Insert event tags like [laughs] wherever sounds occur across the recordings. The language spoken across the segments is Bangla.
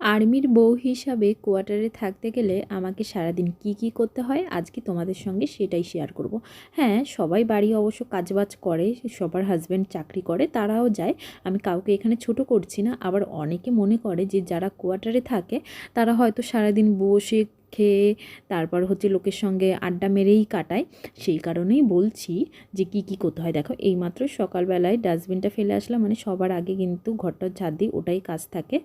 আর্মির বউ হিসাবে কোয়ার্টারে থাকতে গেলে আমাকে সারাদিন কি কি করতে হয় আজকে তোমাদের সঙ্গে সেটাই শেয়ার করব। হ্যাঁ সবাই বাড়ি অবশ্য কাজবাজ করে, সবার হাজব্যান্ড চাকরি করে, তারাও যায়। আমি কাউকে এখানে ছোট করছি না, আবার অনেকে মনে করে যে যারা কোয়ার্টারে থাকে, তারা হয়তো সারাদিন বসে খেয়ে, তারপর হচ্ছে লোকের সঙ্গে আড্ডা মেরেই কাটায়। সেই কারণেই বলছি যে কি কি করতে হয়। দেখো, এইমাত্র সকালবেলায় ডাস্টবিনটা ফেলে আসলাম মানে সবার আগে কিন্তু ঘরটা ঝাড় দিই ওটাই কাজ থাকে।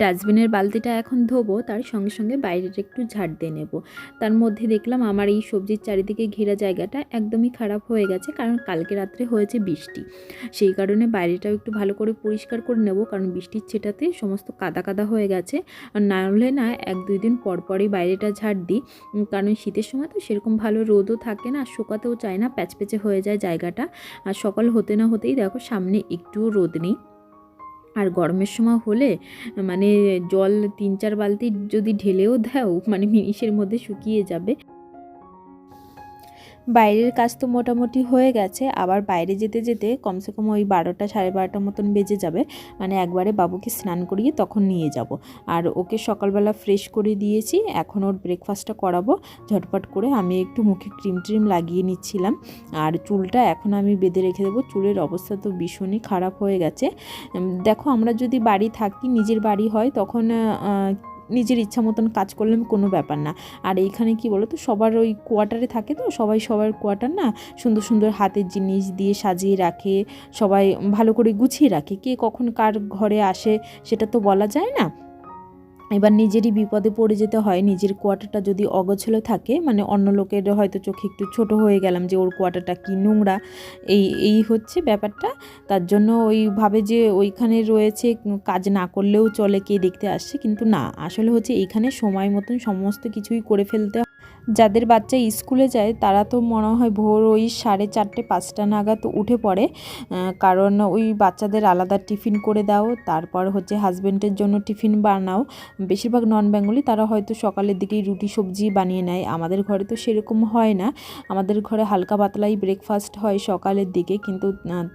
ডাস্টবিনের বালতিটা এখন ধোবো, তার সঙ্গে সঙ্গে বাইরেটা একটু ঝাড় দিয়ে নেব। তার মধ্যে দেখলাম আমার এই সবজির চারিদিকে ঘেরা জায়গাটা একদমই খারাপ হয়ে গেছে, কারণ কালকে রাত্রে হয়েছে বৃষ্টি। সেই কারণে বাইরেটাও একটু ভালো করে পরিষ্কার করে নেব, কারণ বৃষ্টির ছেটাতে সমস্ত কাদা কাদা হয়ে গেছে। আর না হলে না, এক দুই দিন পর পরই বাইরেটা ঝাড় দিই, কারণ শীতের সময় তো সেরকম ভালো রোদও থাকে না, শুকাতেও চায় না, প্যাচপ্যাচে হয়ে যায় জায়গাটা। আর সকাল হতে না হতেই দেখো সামনে একটুও রোদ নেই। আর গরমের সময় হলে মানে জল তিন চার বালতি যদি ঢেলেও দাও মানে [laughs] মিনিশের মধ্যে শুকিয়ে যাবে। বাইরের কাজ তো মোটামুটি হয়ে গেছে, আবার বাইরে যেতে যেতে কমসে কম ওই বারোটা সাড়ে বারোটার মতন বেজে যাবে। মানে একবারে বাবুকে স্নান করিয়ে তখন নিয়ে যাব। আর ওকে সকালবেলা ফ্রেশ করে দিয়েছি, এখন ওর ব্রেকফাস্টটা করাবো। ঝটপট করে আমি একটু মুখে ক্রিম ট্রিম লাগিয়ে নিচ্ছিলাম। আর চুলটা এখন আমি বেঁধে রেখে দেবো। চুলের অবস্থা তো ভীষণই খারাপ হয়ে গেছে। দেখো আমরা যদি বাড়ি থাকি, নিজের বাড়ি হয়, তখন নিজের ইচ্ছা মতন কাজ করলাম কোনো ব্যাপার না। আর এইখানে কি বলো তো সবার ওই কোয়ার্টারে থাকে তো, সবাই সবার কোয়ার্টার না সুন্দর সুন্দর হাতের জিনিস দিয়ে সাজিয়ে রাখে, সবাই ভালো করে গুছিয়ে রাখে। কে কখন কার ঘরে আসে সেটা তো বলা যায় না। এবার নিজেরই বিপদে পড়ে যেতে হয়। নিজের কোয়ার্টারটা যদি অগোছলো থাকে মানে অন্য লোকের হয়তো চোখে একটু ছোট হয়ে গেলাম যে ওর কোয়ার্টারটা কি নোংরা, এই এই হচ্ছে ব্যাপারটা। তার জন্য ওইভাবে যে ওইখানে রয়েছে, কাজ না করলেও চলে কে দেখতে আসছে, কিন্তু না, আসলে হচ্ছে এইখানে সময় মতন সমস্ত কিছুই করে ফেলতে যাদের বাচ্চা স্কুলে যায়, তারা তো মনে হয় ভোর ওই সাড়ে চারটে, পাঁচটা নাগাদ উঠে পড়ে। কারণ ওই বাচ্চাদের আলাদা টিফিন করে দাও, তারপর হচ্ছে হাজব্যান্ডের জন্য টিফিন বানাও। বেশিরভাগ নন বেঙ্গলি তারা হয়তো সকালের দিকেই রুটি, সবজি বানিয়ে নেয়। আমাদের ঘরে তো সেরকম হয় না। আমাদের ঘরে হালকা পাতলাই ব্রেকফাস্ট হয় সকালের দিকে, কিন্তু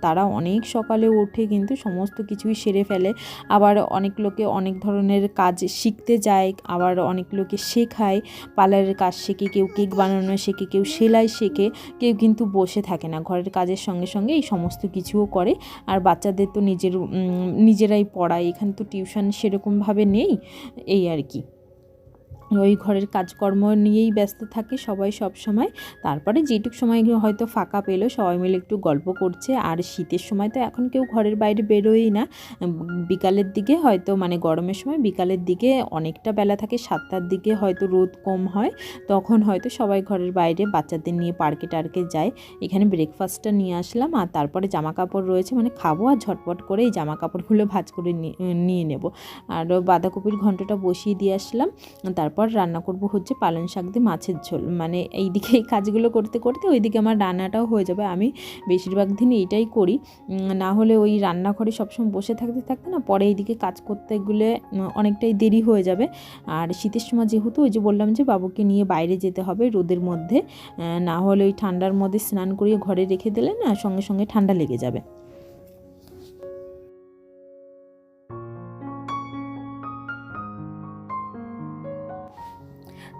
তারা অনেক সকালে উঠে কিন্তু সমস্ত কিছুই সেরে ফেলে। আবার অনেক লোকে অনেক ধরনের কাজ শিখতে যায়, আবার অনেক লোকে শেখায়, পার্লারের কাজ শেখে, কেউ কেক বানানো শেখে, কেউ সেলাই শেখে, কেউ কিন্তু বসে থাকে না। ঘরের কাজের সঙ্গে সঙ্গে এই সমস্ত কিছুও করে। আর বাচ্চাদের তো নিজের নিজেরাই পড়ায়, এখানে তো টিউশন সেরকমভাবে নেই, এই আর কি। ওই ঘরের কাজকর্ম নিয়েই ব্যস্ত থাকে সবাই সব সময়। তারপরে যেটুক সময় হয়তো ফাঁকা পেল, সবাই মিলে একটু গল্প করছে। আর শীতের সময় তো এখন কেউ ঘরের বাইরে বেরোয়ই না। বিকালের দিকে হয়তো মানে গরমের সময় বিকালের দিকে অনেকটা বেলা থাকে, সাতটার দিকে হয়তো রোদ কম হয়। তখন হয়তো সবাই ঘরের বাইরে বাচ্চাদের নিয়ে পার্কে টার্কে যায়। এখানে ব্রেকফাস্টটা নিয়ে আসলাম, আর তারপরে জামা কাপড় রয়েছে মানে খাব আর ঝটপট করে এই জামা কাপড়গুলো ভাজ করে নিয়ে নেব। আর বাঁধাকপির ঘন্টটা বসিয়ে দিয়ে আসলাম। তারপর তারপর রান্না করব হচ্ছে পালং শাক দিয়ে মাছের ঝোল। মানে এইদিকে এই কাজগুলো করতে করতে ওইদিকে আমার রান্নাটাও হয়ে যাবে। আমি বেশিরভাগ দিন এইটাই করি। না হলে ওই রান্নাঘরে সবসময় বসে থাকতে থাকতে না পরে এইদিকে কাজ করতে গেলে অনেকটাই দেরি হয়ে যাবে। আর শীতের সময় যেহেতু ওই যে বললাম যে বাবুকে নিয়ে বাইরে যেতে হবে রোদের মধ্যে না হলে ওই ঠান্ডার মধ্যে স্নান করিয়ে ঘরে রেখে দিলে না সঙ্গে সঙ্গে ঠান্ডা লেগে যাবে।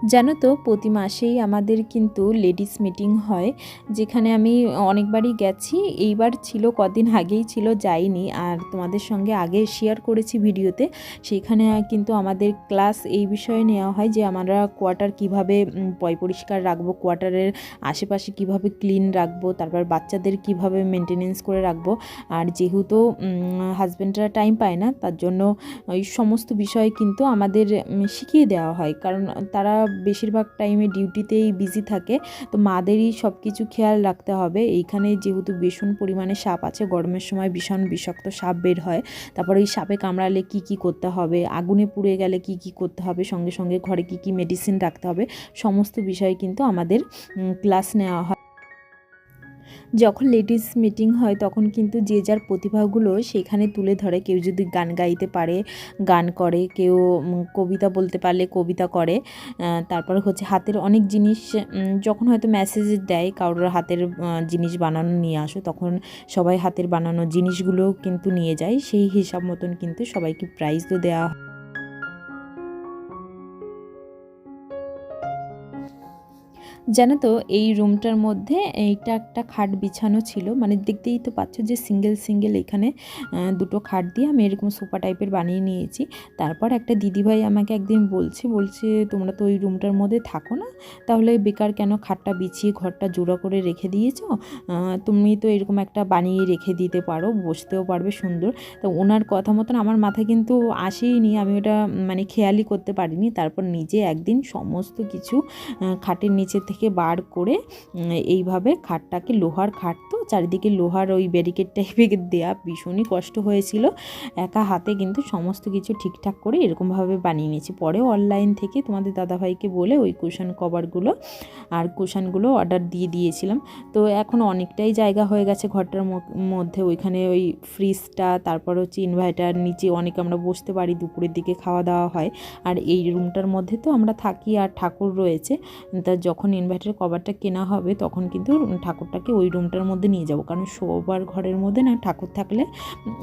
জানো তো, প্রতি মাসেই আমাদের কিন্তু লেডিস মিটিং হয়, যেখানে আমি অনেকবারই গেছি। এইবার ছিল, কদিন আগেই ছিল, যাইনি। আর তোমাদের সঙ্গে আগে শেয়ার করেছি ভিডিওতে সেইখানে কিন্তু আমাদের ক্লাস এই বিষয়ে নেওয়া হয় যে, আমরা কোয়ার্টার কীভাবে পয় পরিষ্কার রাখব কোয়ার্টারের আশেপাশে কীভাবে ক্লিন রাখব, তারপর বাচ্চাদের কীভাবে মেনটেনেন্স করে রাখব। আর যেহেতু হাজব্যান্ডরা টাইম পায় না, তার জন্য ওই সমস্ত বিষয় কিন্তু আমাদের শিখিয়ে দেওয়া হয়। কারণ তারা বেশিরভাগ টাইমে ডিউটিতেই বিজি থাকে। তো মাদেরই সব কিছু খেয়াল রাখতে হবে। এইখানে যেহেতু ভীষণ পরিমাণে সাপ আছে, গরমের সময় ভীষণ বিষাক্ত সাপ বের হয়। তারপর ওই সাপে কামড়ালে কি কি করতে হবে? আগুনে পুড়ে গেলে কি কি করতে হবে? সঙ্গে সঙ্গে ঘরে কি কি মেডিসিন রাখতে হবে? সমস্ত বিষয়ে কিন্তু আমাদের ক্লাস নেওয়া হয়। যখন লেডিস মিটিং হয়, তখন কিন্তু যে যার প্রতিভাগুলো সেখানে তুলে ধরে। কেউ যদি গান গাইতে পারে, গান করে, কেউ কবিতা বলতে পারলে কবিতা করে। তারপর হচ্ছে হাতের অনেক জিনিস যখন হয়তো মেসেজ দেয়, কারোর হাতের জিনিস বানানো নিয়ে আসো, তখন সবাই হাতের বানানো জিনিসগুলো কিন্তু নিয়ে যায়। সেই হিসাব মতন কিন্তু সবাইকে প্রাইজও দেওয়া হয়। জানো তো এই রুমটার মধ্যে এইটা একটা খাট বিছানো ছিল। মানে দেখতেই তো পাচ্ছ যে সিঙ্গেল সিঙ্গেল এখানে দুটো খাট দিয়ে আমি এরকম সোফা টাইপের বানিয়ে নিয়েছি। তারপর একটা দিদিভাই আমাকে একদিন বলছে বলছে তোমরা তো ওই রুমটার মধ্যে থাকো না, তাহলে বেকার কেন খাটটা বিছিয়ে ঘরটা জোড়া করে রেখে দিয়েছ? তুমি তো এরকম একটা বানিয়ে রেখে দিতে পারো, বসতেও পারবে সুন্দর। তো ওনার কথা মতন আমার মাথায় কিন্তু আসেইনি, আমি ওটা মানে খেয়ালই করতে পারিনি। তারপর নিজে একদিন সমস্ত কিছু খাটের নিচে থেকে বার করে এইভাবে খাটটাকে লোহার খাট তো চারিদিকে লোহার ওই ব্যারিকেড টাইপের দেয়া ভীষণই কষ্ট হয়েছিল। একা হাতে কিন্তু সমস্ত কিছু ঠিকঠাক করে এরকমভাবে বানিয়ে নিয়েছি। পরে অনলাইন থেকে তোমাদের দাদাভাইকে বলে ওই কুশন কভারগুলো আর কুশানগুলো অর্ডার দিয়ে দিয়েছিলাম। তো এখন অনেকটাই জায়গা হয়ে গেছে ঘরটার মধ্যে। ওইখানে ওই ফ্রিজটা তারপর হচ্ছে ইনভার্টার নিচে অনেক আমরা বসতে পারি, দুপুরের দিকে খাওয়া দাওয়া হয়। আর এই রুমটার মধ্যে তো আমরা থাকি আর ঠাকুর রয়েছে। তা যখন ইনভার্টার কভারটা কেনা হবে তখন কিন্তু ঠাকুরটাকে ওই রুমটার মধ্যে নিয়ে যাব। কারণ শোবার ঘরের মধ্যে না ঠাকুর থাকলে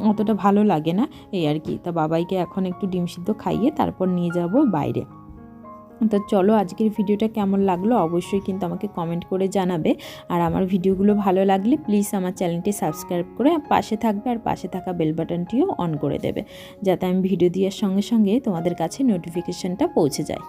অতটা ভালো লাগে না। এই আর কি। তা বাবাইকে এখন একটু ডিম সিদ্ধ খাইয়ে তারপর নিয়ে যাব বাইরে। তো চলো আজকের ভিডিওটা কেমন লাগল অবশ্যই কিন্তু আমাকে কমেন্ট করে জানাবে। আর আমার ভিডিওগুলো ভালো লাগলে প্লিজ আমার চ্যানেলটি সাবস্ক্রাইব করে পাশে থাকবে আর পাশে থাকা বেল বাটনটিও অন করে দেবে। যাতে আমি ভিডিও দেওয়ার সঙ্গে সঙ্গে তোমাদের কাছে নোটিফিকেশানটা পৌঁছে যায়।